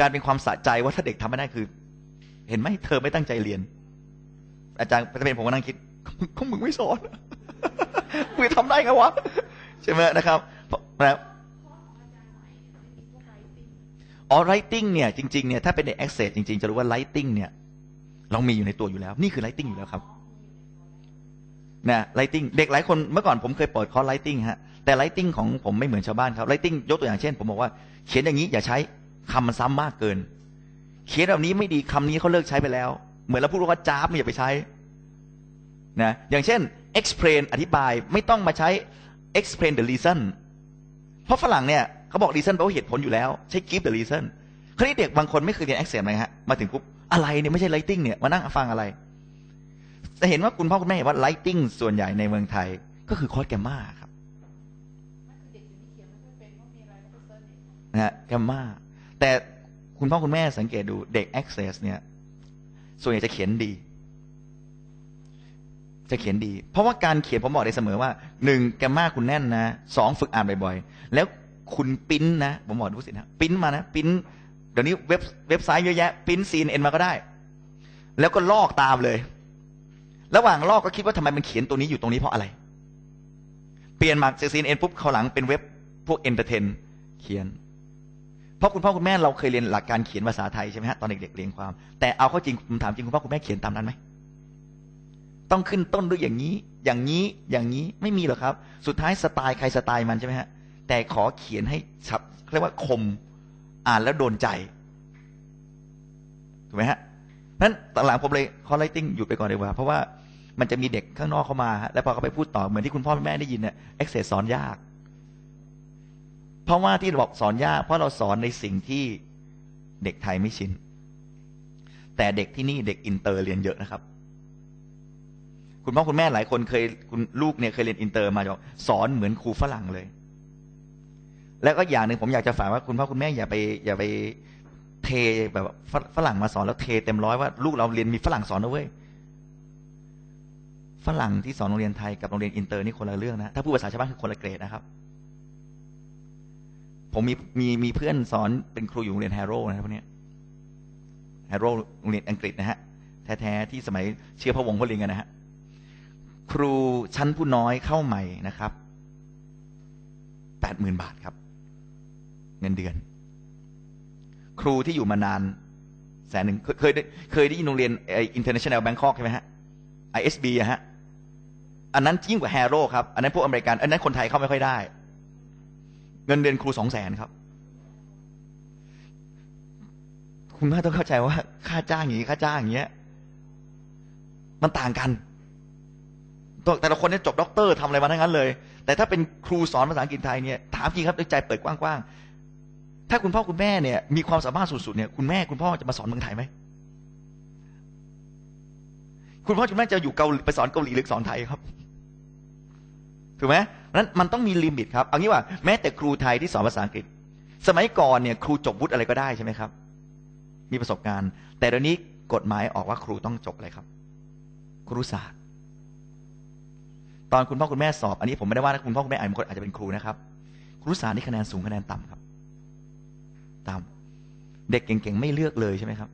การเป็นความสะใจว่าถ้าเด็กทำไม่ได้คือ เห็นไหมเธอไม่ตั้งใจเรียน อาจารย์จะเป็นผมก็นั่งคิดก็มึงไม่สอนมึงทำได้ไงวะใช่ไหมนะครับนะอ๋อ writing เนี่ยจริงๆเนี่ยถ้าเป็นใน access จริงๆ จะรู้ว่า writing เนี่ยเรามีอยู่ในตัวอยู่แล้ว นี่คือ writing อยู่แล้วครับนะ writing เด็กหลายคนเมื่อก่อนผมเคยเปิดคอร์ส writing ฮะแต่ writing ของผมไม่เหมือนชาวบ้านครับ writing ยกตัวอย่างเช่น ผมบอกว่าเขียนอย่างนี้อย่าใช้ คำมันซ้ำมากเกิน เขียนแบบนี้ไม่ดีคำนี้เขาเลิกใช้ไปแล้ว เหมือนเราพูดว่าจ้าบไม่อย่าไปใช้นะอย่างเช่น explain อธิบายไม่ต้องมาใช้ explain the reason เพราะฝรั่งเนี่ยเขาบอก reason แปลว่าเหตุผลอยู่แล้ว ใช้ give the reason คราวนี้เด็กบางคนไม่เคยเรียน accent เลยฮะมาถึงปุ๊บอะไรเนี่ยไม่ใช่ writing เนี่ยมานั่งฟังอะไรจะเห็นว่าคุณพ่อคุณแม่เห็นว่า writing ส่วนใหญ่ในเมืองไทย ก็คือคอร์สแกมมาครับนะฮะแกมมา แต่คุณพ่อคุณแม่สังเกตดูเด็ก access เนี่ย ส่วนใหญ่จะเขียนดี จะเขียนดี เพราะว่าการเขียนผมบอกได้เสมอว่าหนึ่งแกมมาคุณแน่นนะสองฝึกอ่านบ่อยๆ แล้วคุณปิ้นนะผมบอกดูสินะปิ้นมานะปิ้นเดี๋ยวนี้เว็บเว็บไซต์เยอะแยะปิ้นซีนเอ็นมาก็ได้ แล้วก็ลอกตามเลย ระหว่างลอกก็คิดว่าทำไมมันเขียนตัวนี้อยู่ตรงนี้เพราะอะไร เปลี่ยนมาซีนเอ็นปุ๊บเขาหลังเป็นเว็บพวกเอนเตอร์เทนเขียน เพราะคุณพ่อคุณแม่เราเคยเรียนหลักการเขียนภาษาไทยใช่ไหมฮะตอนเด็กๆเรียนความ แต่เอาเข้าจริงผมถามจริงคุณพ่อคุณแม่เขียนตามนั้นไหมต้องขึ้นต้นด้วยอย่างนี้ อย่างนี้อย่างนี้ไม่มีหรอกครับ สุดท้ายสไตล์ใครสไตล์มันใช่ไหมฮะแต่ขอเขียนให้ชับเรียกว่าคมอ่านแล้วโดนใจถูกไหมฮะนั้นตอนหลังผมเลยคอไลติ้งหยุดไปก่อนดีกว่า เพราะว่ามันจะมีเด็กข้างนอกเข้ามา แล้วพอเขาไปพูดต่อเหมือนที่คุณพ่อแม่ได้ยินเนี่ยเอ็กเซสสอนยาก เพราะว่าที่บอกสอนยากเพราะเราสอนในสิ่งที่เด็กไทยไม่ชิน แต่เด็กที่นี่เด็กอินเตอร์เรียนเยอะนะครับ คุณพ่อคุณแม่หลายคนเคยคุณลูกเนี่ยเคยเรียนอินเตอร์มาบอกสอนเหมือนครูฝรั่งเลย แล้วก็อย่างหนึ่งผมอยากจะฝากว่าคุณพ่อคุณแม่อย่าไป อย่าไปเทแบบฝรั่งมาสอนแล้วเทเต็มร้อยว่าลูกเราเรียนมีฝรั่งสอนนะเว้ยฝรั่งที่สอนโรงเรียนไทยกับโรงเรียนอินเตอร์นี่คนละเรื่องนะถ้าพูดภาษาชาวบ้านคือคนละเกรดนะครับ ผมมีมีมีเพื่อนสอนเป็นครูอยู่โรงเรียนแฮร์โร่นะพวกนี้แฮร์โร่โรงเรียนอังกฤษนะฮะแท้ๆที่สมัยเชื้อพระวงศ์พลิงกันนะฮะครูชั้นผู้น้อยเข้าใหม่นะครับแปดหมื่นบาทครับ เงินเดือน ครูที่อยู่มานานแสนหนึ่งเคยเคยได้ยินโรงเรียนไออินเตอร์เนชั่นแนลแบงคอกใช่ไหมฮะไอเอสบีอะฮะ อันนั้นยิ่งกว่าแฮร์โร่ครับ อันนั้นพวกอเมริกัน อันนั้นคนไทยเข้าไม่ค่อยได้ เงินเดือนครูสองแสนครับ คุณแม่ต้องเข้าใจว่า ค่าจ้างอย่างนี้ค่าจ้างอย่างเงี้ย มันต่างกันแต่ละคนเนี่ยจบด็อกเตอร์ทำอะไรมาทั้งนั้นเลย แต่ถ้าเป็นครูสอนภาษาอังกฤษไทยเนี่ยถามจริงครับด้วยใจเปิดกว้างๆ ถ้าคุณพ่อคุณแม่เนี่ย มีความสามารถสุดๆเนี่ยคุณแม่คุณพ่อจะมาสอนเมืองไทยไหมคุณพ่อคุณแม่จะอยู่เกาหลีไปสอนเกาหลีหรือสอนไทยครับ ถูกไหม นั้นมันต้องมีลิมิตครับเอางี้ว่าแม้แต่ครูไทยที่สอนภาษาอังกฤษ สมัยก่อนเนี่ยครูจบวุฒิอะไรก็ได้ใช่ไหมครับ มีประสบการณ์ แต่เดี๋ยวนี้กฎหมายออกว่าครูต้องจบอะไรครับ ครูศาสตร์ ตอนคุณพ่อคุณแม่สอบ อันนี้ผมไม่ได้ว่านะคุณพ่อคุณแม่อาจคนอาจจะเป็นครูนะครับ ครูศาสารนี่คะแนนสูงคะแนนต่ำครับต่ำเด็กเก่งๆไม่เลือกเลยใช่ไหมครับ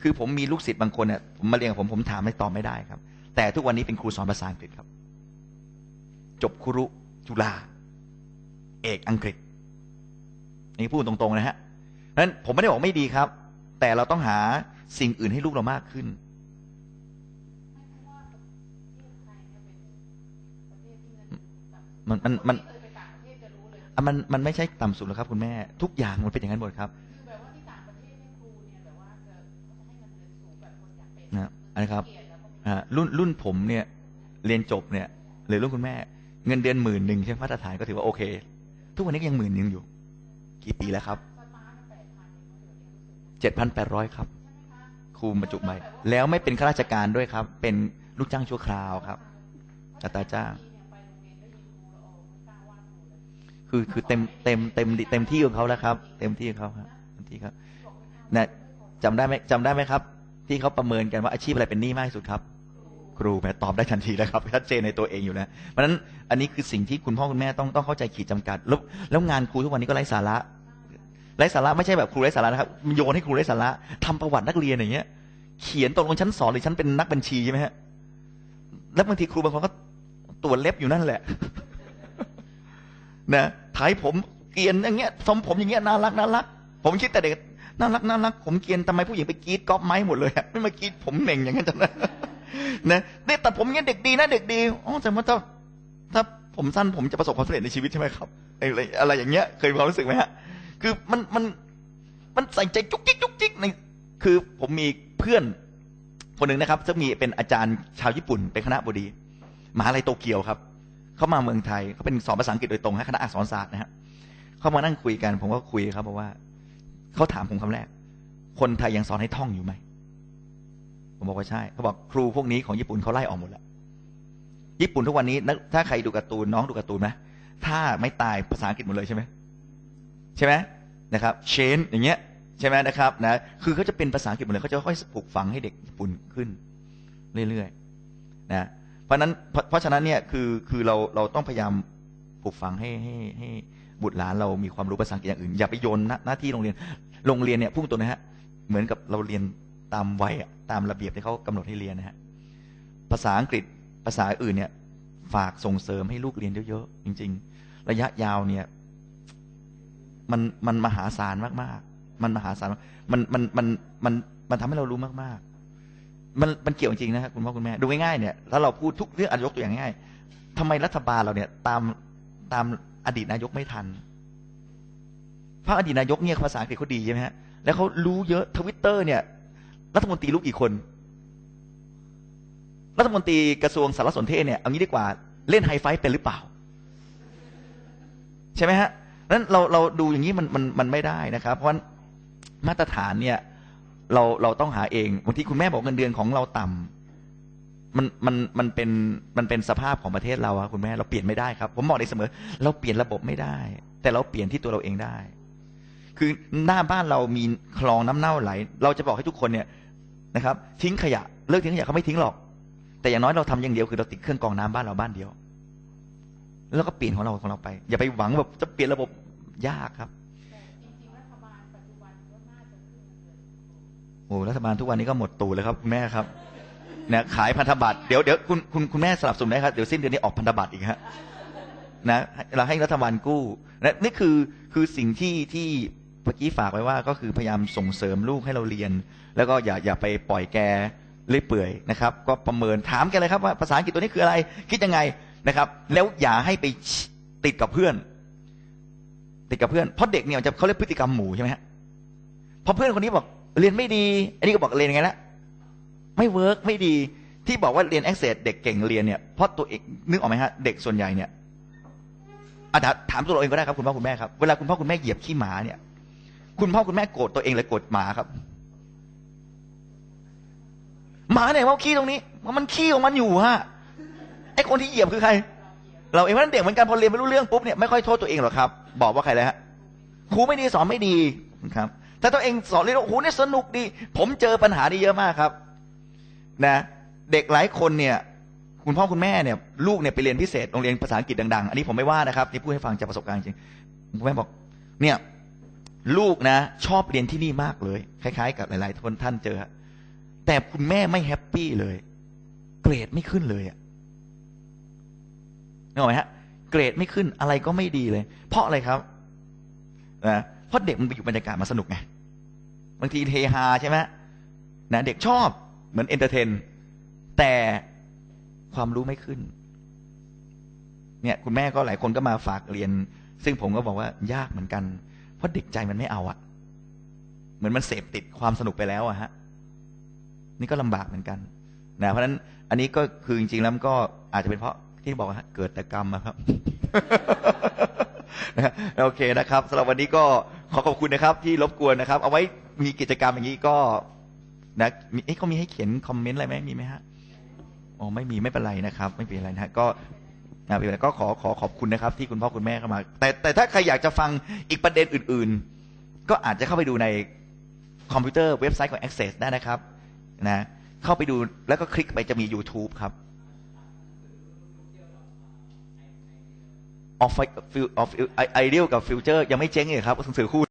คือผมมีลูกศิษย์บางคนเนี่ยผมมาเรียนกับผมผมถามไม่ตอบไม่ได้ครับ แต่ทุกวันนี้เป็นครูสอนภาษาอังกฤษครับ จบครุจุฬาเอกอังกฤษนี่พูดตรงๆนะฮะนั้นผมไม่ได้บอกไม่ดีครับ แต่เราต้องหาสิ่งอื่นให้ลูกเรามากขึ้นมันมันมันมันมันไม่ใช่ต่ำสุดหรอกครับ คุณแม่ ทุกอย่างมันเป็นอย่างนั้นหมดครับนะนะครับรุ่นรุ่นผมเนี่ย เรียนจบเนี่ยหรือรุ่นคุณแม่ เงินเดือนหมื่นหนึ่งใช่มาตรฐานก็ถือว่าโอเค ทุกวันนี้ยังหมื่นยังอยู่ กี่ปีแล้วครับเจ็ดพันแปดร้อยครับ ครูบรรจุใหม่ แล้วไม่เป็นข้าราชการด้วยครับ เป็นลูกจ้างชั่วคราวครับอัตราจ้างคือคือเต็มเต็มเต็มเต็มที่ของเขาแล้วครับ เต็มที่ของเขาครับเต็มที่ครับนะจำได้ไหมจำได้ไหมครับ ที่เขาประเมินกันว่าอาชีพอะไรเป็นหนี้มากที่สุดครับ ครูแม่ตอบได้ทันทีแล้วครับชัดเจนในตัวเองอยู่แล้วเพราะฉะนั้นอันนี้คือสิ่งที่คุณพ่อคุณแม่ต้องต้องเข้าใจขีดจำกัด แล้วแล้วงานครูทุกวันนี้ก็ไร้สาระไร้สาระไม่ใช่แบบครูไร้สาระนะครับโยนให้ครูไร้สาระทำประวัตินักเรียนอย่างเงี้ย เขียนตกลงชั้นสอนหรือชั้นเป็นนักบัญชีใช่ไหมฮะแล้วบางทีครูบางคนก็ตรวจเล็บอยู่นั่นแหละนะไถผมเกียนอย่างเงี้ยทรงผมอย่างเงี้ยน่ารักน่ารัก ผมคิดแต่เด็กน่ารักน่ารักผมเกียนทำไมผู้หญิงไปกรีดก๊อปไม้หมดเลยไม่มากรีดผมเหม่งอย่างนั้นจังนะ นะเนี่ยแต่ผมเงี้ยเด็กดีนะเด็กดีอ๋อแต่ว่าถ้าถ้าผมสั้นผมจะประสบความสำเร็จในชีวิตใช่ไหมครับอะไรอะไรอย่างเงี้ย เคยมีความรู้สึกไหมฮะ คือมันมันมันใส่ใจจุกจิกจุกจิกในคือผมมีเพื่อนคนหนึ่งนะครับซึ่งมีเป็นอาจารย์ชาวญี่ปุ่นเป็นคณะบดีมหาลัยโตเกียวครับเขามาเมืองไทยเขาเป็นสอนภาษาอังกฤษโดยตรงให้คณะอักษรศาสตร์นะฮะเขามานั่งคุยกัน ผมก็คุยครับเพราะว่าเขาถามผมคำแรก คนไทยยังสอนให้ท่องอยู่ไหม ผมบอกว่าใช่เขาบอกครูพวกนี้ของญี่ปุ่นเขาไล่ออกหมดแล้วญี่ปุ่นทุกวันนี้ถ้าใครดูการ์ตูนน้องดูการ์ตูนไหมถ้าไม่ตายภาษาอังกฤษหมดเลยใช่ไหมใช่ไหมนะครับเชนอย่างเงี้ยใช่ไหมนะครับนะคือเขาจะเป็นภาษาอังกฤษหมดเลยเขาจะค่อยๆปลูกฝังให้เด็กญี่ปุ่นขึ้น เรื่อยๆนะเพราะนั้นเพราะฉะนั้นเนี่ยคือคือเราเราต้องพยายามปลูกฝังให้ให้ให้บุตรหลานเรามีความรู้ภาษาอังกฤษอย่างอื่น อย่าไปโยนหน้าที่โรงเรียนโรงเรียนเนี่ยพุ่งตัวนะฮะเหมือนกับเราเรียน ตามว้อะตามระเบียบที่เขากำหนดให้เรียนนะฮะภาษาอังกฤษภาษาอื่นเนี่ย ฝากส่งเสริมให้ลูกเรียนเยอะๆจริง ๆ ระยะยาวเนี่ย มันมันมหาศาลมากๆ มันมหาศาลมันมันมันมันมันทำให้เรารู้มากๆ มันมันเกี่ยวจริงๆนะครับคุณพ่อคุณแม่ดูง่ายๆเนี่ยถ้าเราพูดทุกเรื่องอายกตัวอย่างง่ายๆทำไมรัฐบาลเราเนี่ย ตามตามอดีตนายกไม่ทันพระอดีตนายกเนี่ยภาษาอังกฤษเขาดีใช่ไหมฮะแล้วเขารู้เยอะทวิตเตอร์เนี่ย รัฐมนตรีลูกกี่คน รัฐมนตรีกระทรวงสารสนเทศเนี่ยเอางี้ดีกว่าเล่นไฮไฟเป็นหรือเปล่า ใช่ไหมฮะนั้นเราเราดูอย่างนี้มันมันมันไม่ได้นะครับ เพราะมาตรฐานเนี่ย เราเราต้องหาเองบางทีคุณแม่บอกเงินเดือนของเราต่ำมันมันมันเป็นมันเป็นสภาพของประเทศเราอะคุณแม่เราเปลี่ยนไม่ได้ครับ ผมบอกได้เสมอ เราเปลี่ยนระบบไม่ได้ แต่เราเปลี่ยนที่ตัวเราเองได้ คือหน้าบ้านเรามีคลองน้ำเน่าไหล เราจะบอกให้ทุกคนเนี่ย นะครับ ทิ้งขยะเลิกทิ้งขยะเขาไม่ทิ้งหรอก แต่อย่างน้อยเราทำอย่างเดียวคือเราติดเครื่องกรองน้ำบ้านเราบ้านเดียว แล้วก็เปลี่ยนของเราของเราไป อย่าไปหวังแบบจะเปลี่ยนระบบยากครับโอ้รัฐบาลทุกวันนี้ก็หมดตูเลยครับคุณแม่ครับเนี่ยขายพันธบัตรเดี๋ยวเดี๋ยวคุณคุณคุณแม่สลับสนุนได้ครับเดี๋ยวสิ้นเดือนนี้ออกพันธบัตรอีกฮะนะเราให้รัฐบาลกู้และนี่คือคือสิ่งที่ที่ เมื่อกี้ฝากไว้ว่าก็คือพยายามส่งเสริมลูกให้เราเรียน แล้วก็อย่าอย่าไปปล่อยแกเลื่อยเปื่อยนะครับ ก็ประเมินถามแกเลยครับว่าภาษาอังกฤษตัวนี้คืออะไร คิดยังไงนะครับ แล้วอย่าให้ไปติดกับเพื่อน ติดกับเพื่อนเพราะเด็กเนี่ยจะเขาเรียกพฤติกรรมหมูใช่ไหมฮะพอเพื่อนคนนี้บอกเรียนไม่ดี อันนี้ก็บอกเรียนยังไงละไม่เวิร์กไม่ดีที่บอกว่าเรียนแอคเซสเด็กเก่งเรียนเนี่ยเพราะตัวเองนึกออกไหมฮะเด็กส่วนใหญ่เนี่ยอาถามถามตัวเราเองก็ได้ครับคุณพ่อคุณแม่ครับเวลาคุณพ่อคุณแม่เหยียบขี้หมาเนี่ย คุณพ่อคุณแม่โกรธตัวเองเลยโกรธหมาครับ หมาเนี่ยว่าขี้ตรงนี้มันขี้ของมันอยู่ฮะไอ้คนที่เหยียบคือใคร เราเองเพราะนั้นเด็กเหมือนกันพอเรียนไม่รู้เรื่องปุ๊บเนี่ยไม่ค่อยโทษตัวเองหรอกครับ บอกว่าใครเลยฮะครูไม่ดีสอนไม่ดีครับถ้าตัวเองสอนเรียนโอ้โหเนี่ยสนุกดี ผมเจอปัญหานี้เยอะมากครับ นะ เด็กหลายคนเนี่ย คุณพ่อคุณแม่เนี่ย ลูกเนี่ยไปเรียนพิเศษโรงเรียนภาษาอังกฤษดังๆ อันนี้ผมไม่ว่านะครับนี่พูดให้ฟังจากประสบการณ์จริงคุณแม่บอก เนี่ย ลูกนะ ชอบเรียนที่นี่มากเลย คล้าย ๆ กับหลายๆคนท่านเจอ แต่คุณแม่ไม่แฮปปี้เลย เกรดไม่ขึ้นเลยอะนึกออกไหมฮะ เกรดไม่ขึ้นอะไรก็ไม่ดีเลย เพราะอะไรครับนะเพราะเด็กมันไปอยู่บรรยากาศมาสนุกไงบางทีเฮฮาใช่ไหมนะเด็กชอบเหมือนเอนเตอร์เทน แต่ความรู้ไม่ขึ้น เนี่ย คุณแม่ก็หลายคนก็มาฝากเรียน ซึ่งผมก็บอกว่ายากเหมือนกัน เพราะเด็กใจมันไม่เอาอะเหมือนมันเสพติดความสนุกไปแล้วอะฮะ นี่ก็ลำบากเหมือนกันนะเพราะฉะนั้นอันนี้ก็คือจริงๆแล้วก็อาจจะเป็นเพราะที่บอกว่าเกิดแต่กรรมอะครับนะโอเคนะครับสำหรับวันนี้ก็ขอขอบคุณนะครับ ที่รบกวนนะครับ เอาไว้มีกิจกรรมอย่างนี้ก็นะมีเอ๊ะเขามีให้เขียนคอมเมนต์อะไรไหมมีไหมฮะอ๋อไม่มีไม่เป็นไรนะครับ ไม่เป็นไรนะฮะก็ นะเป็นไรก็ขอขอขอบคุณนะครับ ที่คุณพ่อคุณแม่เข้ามา แต่แต่ถ้าใครอยากจะฟังอีกประเด็นอื่น ๆ ก็อาจจะเข้าไปดูในคอมพิวเตอร์เว็บไซต์ของ Access ได้นะครับนะเข้าไปดูแล้วก็คลิกไปจะมี YouTube ครับออฟฟิลออฟไอเดียกับฟิวเจอร์ยังไม่เจ๊งเลยครับหนังสือคู่